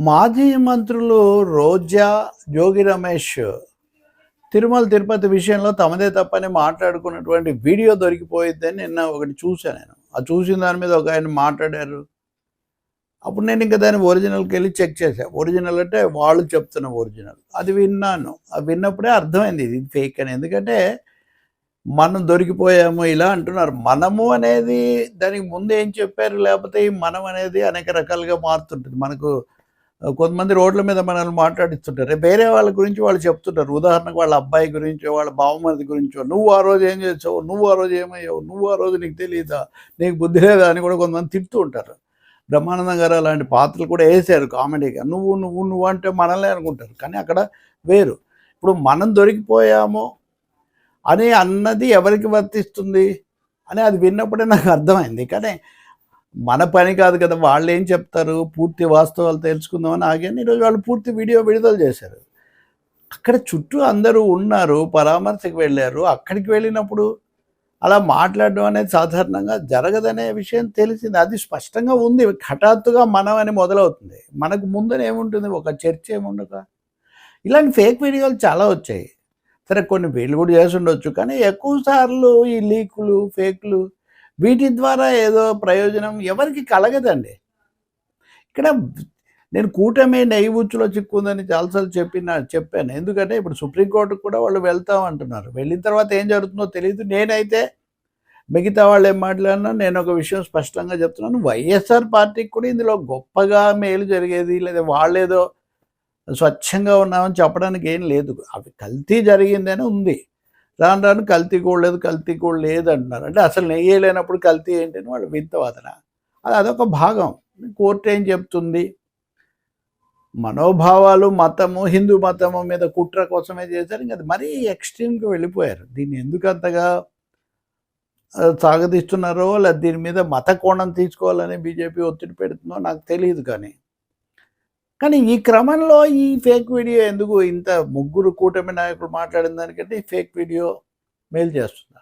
మాజీ మంత్రులు రోజా జోగి రమేష్ తిరుమల తిరుపతి విషయంలో తమదే తప్పని మాట్లాడుకున్నటువంటి వీడియో దొరికిపోయిద్దని నిన్న ఒకటి చూశాను నేను. ఆ చూసిన దాని మీద ఒక ఆయన మాట్లాడారు. అప్పుడు నేను ఇంకా దాని ఒరిజినల్కి వెళ్ళి చెక్ చేశాను ఒరిజినల్ అంటే వాళ్ళు చెప్తున్న ఒరిజినల్. అది విన్నాను. అది విన్నప్పుడే అర్థమైంది ఇది ఫేక్ అని. ఎందుకంటే మనం దొరికిపోయాము ఇలా అంటున్నారు. మనము అనేది దానికి ముందు ఏం చెప్పారు? లేకపోతే ఈ మనం అనేది అనేక రకాలుగా మారుతుంటుంది. మనకు కొంతమంది రోడ్ల మీద మనల్ని మాట్లాడిస్తుంటారు. వేరే వాళ్ళ గురించి వాళ్ళు చెప్తుంటారు. ఉదాహరణకు వాళ్ళ అబ్బాయి గురించో వాళ్ళ బావమరిది గురించో నువ్వు ఆ రోజు ఏం చేసావు? నువ్వు ఆ రోజు ఏమయ్యావు? నువ్వు ఆ రోజు నీకు తెలియదా నీకు బుద్ధి లేదా? అని కూడా కొంతమంది తిడుతూ ఉంటారు. బ్రహ్మానందం గారు అలాంటి పాత్రలు కూడా వేసారు కామెడీగా. నువ్వు నువ్వు నువ్వు అంటే మనల్ని అనుకుంటారు. కానీ అక్కడ వేరు. ఇప్పుడు మనం దొరికిపోయాము అని అన్నది ఎవరికి వర్తిస్తుంది? అని అది విన్నప్పుడే నాకు అర్థమైంది. కానీ మన పని కాదు కదా వాళ్ళు ఏం చెప్తారు? పూర్తి వాస్తవాలు తెలుసుకుందామని ఆగాను. ఈరోజు వాళ్ళు పూర్తి వీడియో విడుదల చేశారు. అక్కడ చుట్టూ అందరూ ఉన్నారు పరామర్శకు వెళ్ళారు. అక్కడికి వెళ్ళినప్పుడు అలా మాట్లాడడం అనేది సాధారణంగా జరగదనే విషయం తెలిసింది. అది స్పష్టంగా ఉంది. హఠాత్తుగా మనం అని మొదలవుతుంది. మనకు ముందర ఏముంటుంది? ఒక చర్చ ఏముండక? ఇలాంటి ఫేక్ వీడియోలు చాలా వచ్చాయి. సరే కొన్ని వీళ్ళు కూడా చేసి ఉండొచ్చు. కానీ ఎక్కువ సార్లు ఈ లీకులు ఫేక్లు వీటి ద్వారా ఏదో ప్రయోజనం ఎవరికి కలగదండి. ఇక్కడ నేను కూటమి నెయ్యిబుచ్చులో చిక్కుందని చాలాసార్లు చెప్పిన చెప్పాను. ఎందుకంటే ఇప్పుడు సుప్రీంకోర్టుకు కూడా వాళ్ళు వెళ్తాం అంటున్నారు. వెళ్ళిన తర్వాత ఏం జరుగుతుందో తెలియదు నేనైతే మిగతా వాళ్ళు ఏం మాట్లాడినా నేను ఒక విషయం స్పష్టంగా చెప్తున్నాను. వైఎస్ఆర్ పార్టీకి కూడా ఇందులో గొప్పగా మేలు జరిగేది లేదా వాళ్ళేదో స్వచ్ఛంగా ఉన్నామని చెప్పడానికి ఏం లేదు. అవి కల్తీ జరిగిందని ఉంది. రాను రాను కల్తీ కూడా లేదు కల్తీ కూడా లేదు అంటున్నారు అంటే అసలు నెయ్యి లేనప్పుడు కల్తీ ఏంటని వాళ్ళు వింత అది అదొక భాగం. కోర్టు ఏం చెప్తుంది? మనోభావాలు మతము హిందూ మతము మీద కుట్ర కోసమే చేశారు. ఇంకా అది మరీ ఎక్స్ట్రీమ్కి వెళ్ళిపోయారు. దీన్ని ఎందుకు అంతగా ఆ, సాగదీస్తున్నారో లేదా దీని మీద మత కోణం తీసుకోవాలని బీజేపీ ఒత్తిడి పెడుతుందో నాకు తెలియదు కానీ. కానీ ఈ క్రమంలో ఈ ఫేక్ వీడియో ఎందుకు ఇంత ముగ్గురు కూటమి నాయకులు మాట్లాడిన దానికంటే ఈ ఫేక్ వీడియో మేలు చేస్తుందా?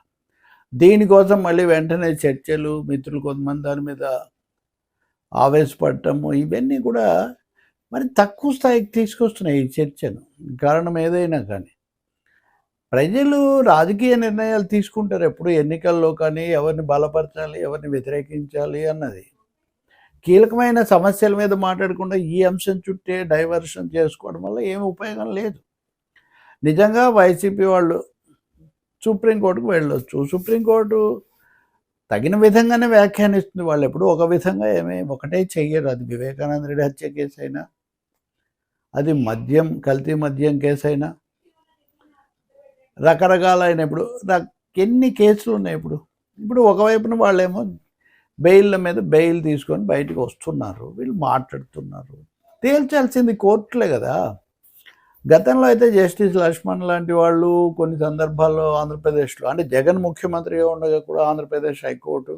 దీనికోసం మళ్ళీ వెంటనే చర్చలు మిత్రులు కొంతమంది దాని మీద ఆవేశపడటము ఇవన్నీ కూడా మరి తక్కువ స్థాయికి తీసుకొస్తున్నాయి ఈ చర్చను కారణం ఏదైనా కానీ. ప్రజలు రాజకీయ నిర్ణయాలు తీసుకుంటారు ఎప్పుడు. ఎన్నికల్లో కానీ ఎవరిని బలపరచాలి ఎవరిని వ్యతిరేకించాలి అన్నది. కీలకమైన సమస్యల మీద మాట్లాడకుండా ఈ అంశం చుట్టే డైవర్షన్ చేసుకోవడం వల్ల ఏమి ఉపయోగం లేదు. నిజంగా వైసీపీ వాళ్ళు సుప్రీంకోర్టుకు వెళ్ళొచ్చు. సుప్రీంకోర్టు తగిన విధంగానే వ్యాఖ్యానిస్తుంది. వాళ్ళు ఎప్పుడు ఒక విధంగా ఏమీ ఒకటే చెయ్యరు. అది వివేకానంద రెడ్డి హత్య కేసు అయినా అది మద్యం కల్తీ మద్యం కేసు అయినా రకరకాలైన ఇప్పుడు ఎన్ని కేసులు ఉన్నాయి ఇప్పుడు? ఇప్పుడు ఒకవైపున వాళ్ళేమో బెయిల్ల మీద బెయిల్ తీసుకొని బయటకు వస్తున్నారు. వీళ్ళు మాట్లాడుతున్నారు. తేల్చాల్సింది కోర్టులే కదా. గతంలో అయితే జస్టిస్ లక్ష్మణ్ లాంటి వాళ్ళు కొన్ని సందర్భాల్లో ఆంధ్రప్రదేశ్లో అంటే జగన్ ముఖ్యమంత్రిగా ఉండగా కూడా ఆంధ్రప్రదేశ్ హైకోర్టు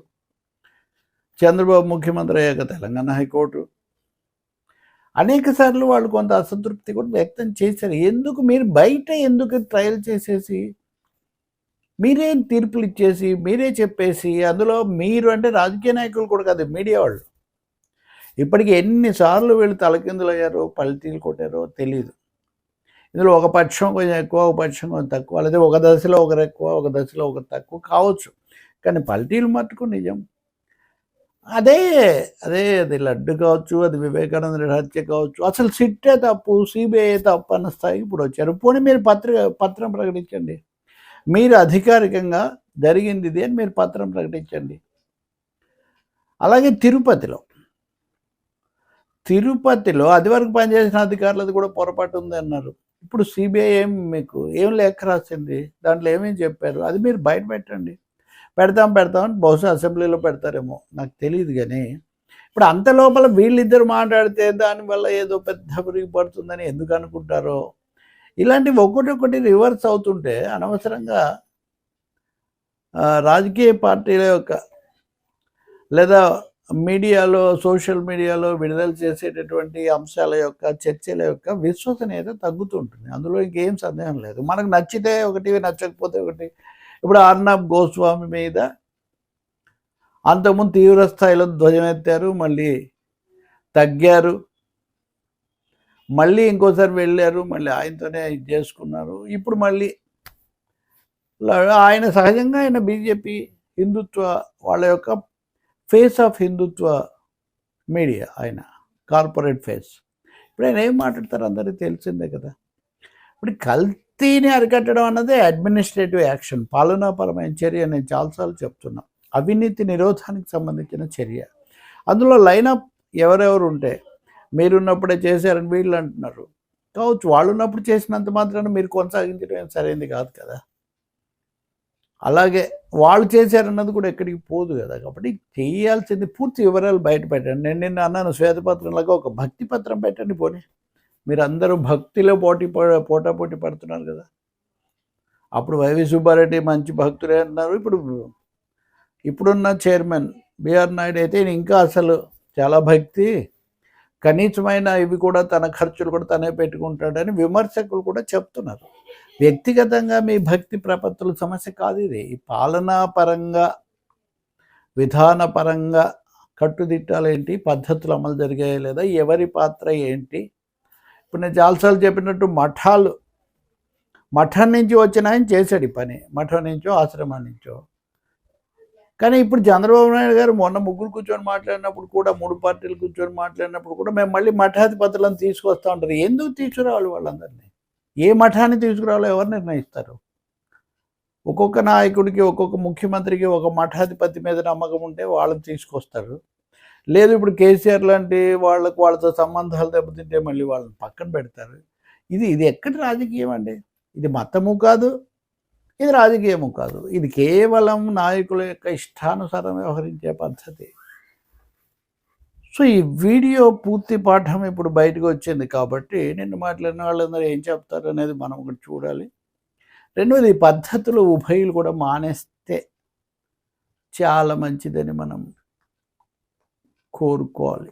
చంద్రబాబు ముఖ్యమంత్రి అయ్యాక తెలంగాణ హైకోర్టు. అనేక సార్లు వాళ్ళు కొంత అసంతృప్తి కూడా వ్యక్తం చేశారు. ఎందుకు? మీరు బయట ఎందుకు ట్రయల్ చేసేసి మీరేం తీర్పులు ఇచ్చేసి మీరే చెప్పేసి అందులో మీరు అంటే రాజకీయ నాయకులు కూడా కాదు మీడియా వాళ్ళు. ఇప్పటికి ఎన్నిసార్లు వీళ్ళు తలకిందులు అయ్యారో పల్టీలు కొట్టారో తెలియదు ఇందులో ఒక పక్షం కొంచెం ఎక్కువ ఒక పక్షం కొంచెం తక్కువ లేదా ఒక దశలో ఒకరు ఎక్కువ ఒక దశలో ఒకరు తక్కువ కావచ్చు. కానీ పల్టీలు మట్టుకు నిజం. అదే అదే అది లడ్డు కావచ్చు అది వివేకానంద హత్య కావచ్చు అసలు సిట్టే తప్పు సిబిఐ తప్పు అన్న స్థాయికి ఇప్పుడు వచ్చారు. పోనీ మీరు పత్రిక పత్రం ప్రకటించండి. మీరు అధికారికంగా జరిగింది ఇది అని మీరు పత్రం ప్రకటించండి. అలాగే తిరుపతిలో. తిరుపతిలో అది వరకు పనిచేసిన అధికారులది కూడా పొరపాటు ఉంది అన్నారు. ఇప్పుడు సిబిఐ ఏం మీకు ఏం లేఖ రాసింది? దాంట్లో ఏమేమి చెప్పారు? అది మీరు బయట పెట్టండి. పెడతాం పెడతాం బహుశా అసెంబ్లీలో పెడతారేమో. నాకు తెలియదు కానీ ఇప్పుడు అంత లోపల వీళ్ళిద్దరు మాట్లాడితే దానివల్ల ఏదో పెద్ద పురిగి పడుతుందని ఎందుకు అనుకుంటారో? ఇలాంటివి ఒకటి రివర్స్ అవుతుంటే అనవసరంగా రాజకీయ పార్టీల యొక్క లేదా మీడియాలో సోషల్ మీడియాలో విడుదల చేసేటటువంటి అంశాల యొక్క చర్చల యొక్క విశ్వసనీయత తగ్గుతుంటుంది అందులో ఇంకేం సందేహం లేదు. మనకు నచ్చితే ఒకటి నచ్చకపోతే ఒకటి. ఇప్పుడు అర్నాబ్ గోస్వామి మీద అంతకుముందు తీవ్ర స్థాయిలో ధ్వజమెత్తారు మళ్ళీ తగ్గారు. మళ్ళీ ఇంకోసారి వెళ్ళారు మళ్ళీ ఆయనతోనే ఇది చేసుకున్నారు. ఇప్పుడు మళ్ళీ ఆయన సహజంగా ఆయన బీజేపీ హిందుత్వ వాళ్ళ యొక్క ఫేస్ ఆఫ్ హిందుత్వ మీడియా ఆయన కార్పొరేట్ ఫేస్. ఇప్పుడు ఆయన ఏం మాట్లాడతారు అందరికీ తెలిసిందే కదా. ఇప్పుడు కల్తీని అరికట్టడం అన్నదే అడ్మినిస్ట్రేటివ్ యాక్షన్ పాలనాపరమైన చర్య నేను చాలాసార్లు చెప్తున్నాను అవినీతి నిరోధానికి సంబంధించిన చర్య. అందులో లైనప్ ఎవరెవరు ఉంటే మీరున్నప్పుడే చేశారని వీళ్ళు అంటున్నారు. కావచ్చు వాళ్ళు ఉన్నప్పుడు చేసినంత మాత్రాన మీరు కొనసాగించడం సరైనది కాదు కదా. అలాగే వాళ్ళు చేశారన్నది కూడా ఎక్కడికి పోదు కదా. కాబట్టి చేయాల్సింది పూర్తి వివరాలు బయట పెట్టండి. నేను నిన్న అన్నాను శ్వేతపత్రంలాగా ఒక భక్తి పత్రం పెట్టండి పోనీ. మీరు అందరూ భక్తిలో పోటీ పోటా పోటీ పడుతున్నారు కదా. అప్పుడు వైవి సుబ్బారెడ్డి మంచి భక్తులే అన్నారు. ఇప్పుడు ఇప్పుడున్న చైర్మన్ బిఆర్ నాయుడు అయితే ఇంకా అసలు చాలా భక్తి. కనీసమైన ఇవి కూడా తన ఖర్చులు కూడా తనే పెట్టుకుంటాడని విమర్శకులు కూడా చెప్తున్నారు. వ్యక్తిగతంగా మీ భక్తి ప్రపత్తుల సమస్య కాదు ఇది. ఈ విధానపరంగా కట్టుదిట్టాలు ఏంటి? పద్ధతులు అమలు జరిగాయా లేదా? ఎవరి పాత్ర ఏంటి? ఇప్పుడు నేను చాలాసార్లు చెప్పినట్టు మఠాలు మఠం నుంచి వచ్చిన ఆయన చేశాడు ఈ పని. మఠం నుంచో ఆశ్రమం నుంచో. కానీ ఇప్పుడు చంద్రబాబు నాయుడు గారు మొన్న ముగ్గురు కూర్చొని మాట్లాడినప్పుడు కూడా మూడు పార్టీలు కూర్చొని మాట్లాడినప్పుడు కూడా మేము మళ్ళీ మఠాధిపతులను తీసుకొస్తా ఉంటారు. ఎందుకు తీసుకురావాలి వాళ్ళందరినీ? ఏ మఠాన్ని తీసుకురావాలో ఎవరు నిర్ణయిస్తారు? ఒక్కొక్క నాయకుడికి ఒక్కొక్క ముఖ్యమంత్రికి ఒక మఠాధిపతి మీద నమ్మకం ఉంటే వాళ్ళని తీసుకొస్తారు. లేదు ఇప్పుడు కేసీఆర్ లాంటి వాళ్ళకు వాళ్ళతో సంబంధాలు దెబ్బతింటే మళ్ళీ వాళ్ళని పక్కన పెడతారు. ఇది ఇది ఎక్కడి రాజకీయం అండి? ఇది మతము కాదు ఇది రాజకీయము కాదు. ఇది కేవలం నాయకుల యొక్క ఇష్టానుసారం వ్యవహరించే పద్ధతి. సో ఈ వీడియో పూర్తి పాఠం ఇప్పుడు బయటకు వచ్చింది కాబట్టి నిన్ను మాట్లాడిన వాళ్ళందరూ ఏం చెప్తారు అనేది మనం ఒకటి చూడాలి. రెండవది ఈ పద్ధతులు ఉభయులు కూడా మానేస్తే చాలా మంచిదని మనం కోరుకోవాలి.